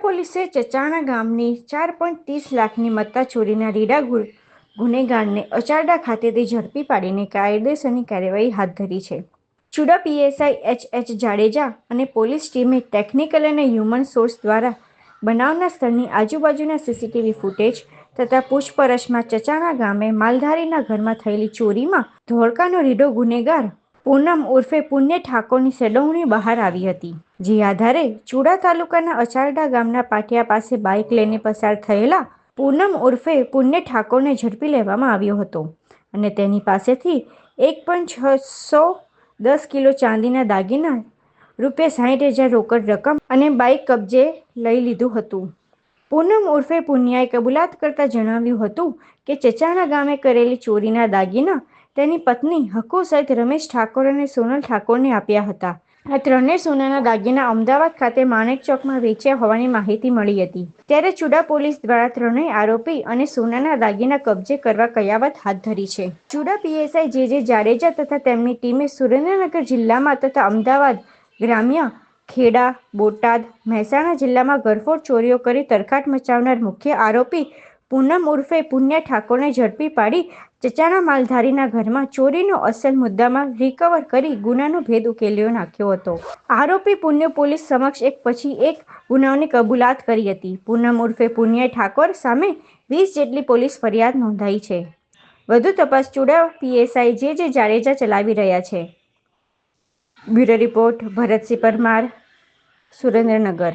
પોલીસે ચચાણા ગામની ચાર પોઈન્ટ ત્રીસ લાખની મત્તા ચોરીના રીડા ગુનેગારને અચારડા ખાતેથી ઝડપી પાડીને કાયદેસરની કાર્યવાહી હાથ ધરી છે. Chuda PSI H H Jadeja અને પોલીસ ટીમે ટેકનિકલ અને હ્યુમન સોર્સ દ્વારા બનાવના સ્થળની આજુબાજુના સીસીટીવી ફૂટેજ તથા પૂછપરછમાં ચચાણા ગામે માલધારીના ઘરમાં થયેલી ચોરીમાં ધોળકાનો રીડો ગુનેગાર પૂનમ ઉર્ફે પુણ્ય ઠાકોરની સંડોવણી બહાર આવી હતી. જે આધારે ચુડા તાલુકાના અચારડા ગામના પાટિયા પાસે બાઇક લઈને પસાર થયેલા પૂનમ ઉર્ફે પુણ્ય ઠાકોરને ઝડપી લેવામાં આવ્યો હતો અને તેની પાસેથી એક પણ છસો દસ કિલો ચાંદીના દાગીના રૂપિયા સાહીઠ હજાર રોકડ રકમ અને બાઇક કબજે લઈ લીધું હતું. પૂનમ ઉર્ફે પુન્યાએ કબૂલાત કરતા જણાવ્યું હતું કે ચચાણા ગામે કરેલી ચોરીના દાગીના તેની પત્ની હકુ સહિત રમેશ ઠાકોર અને સોનલ ઠાકોરને આપ્યા હતા. આ ત્રણેય સોનાના દાગીના અમદાવાદ ખાતે માણેક ચોકમાં વેચ્યા હોવાની માહિતી મળી હતી. ત્યારે ચુડા પોલીસ દ્વારા ત્રણેય આરોપી અને સોનાના દાગીના કબજે કરવા કયાવત હાથ ધરી છે. ચુડા પીએસઆઈ જે જે જાડેજા તથા તેમની ટીમે સુરેન્દ્રનગર જિલ્લામાં તથા અમદાવાદ ગ્રામ્ય ખેડા, બોટાદ, મહેસાણા જિલ્લામાં ગરફોડ ચોરીઓ કરી તરખાટ મચાવનાર મુખ્ય આરોપી પૂનમ ઉર્ફે પુણ્ય ઠાકોરને ઝડપી પાડી ચચાણા માલધારીના ઘરમાં ચોરીનો અસલ મુદ્દામાં રિકવર કરી ગુનાનો ભેદ ઉકેલ્યો નાખ્યો હતો. આરોપી પુણ્ય પોલીસ સમક્ષ એક પછી એક ગુનાઓની કબૂલાત કરી હતી. પૂનમ ઉર્ફે પુણ્ય ઠાકોર સામે વીસ જેટલી પોલીસ ફરિયાદ નોંધાઈ છે. વધુ તપાસ ચુડા પીએસઆઈ જે જે જાડેજા ચલાવી રહ્યા છે. Bureau report, Bharatsinh Parmar, Surendranagar.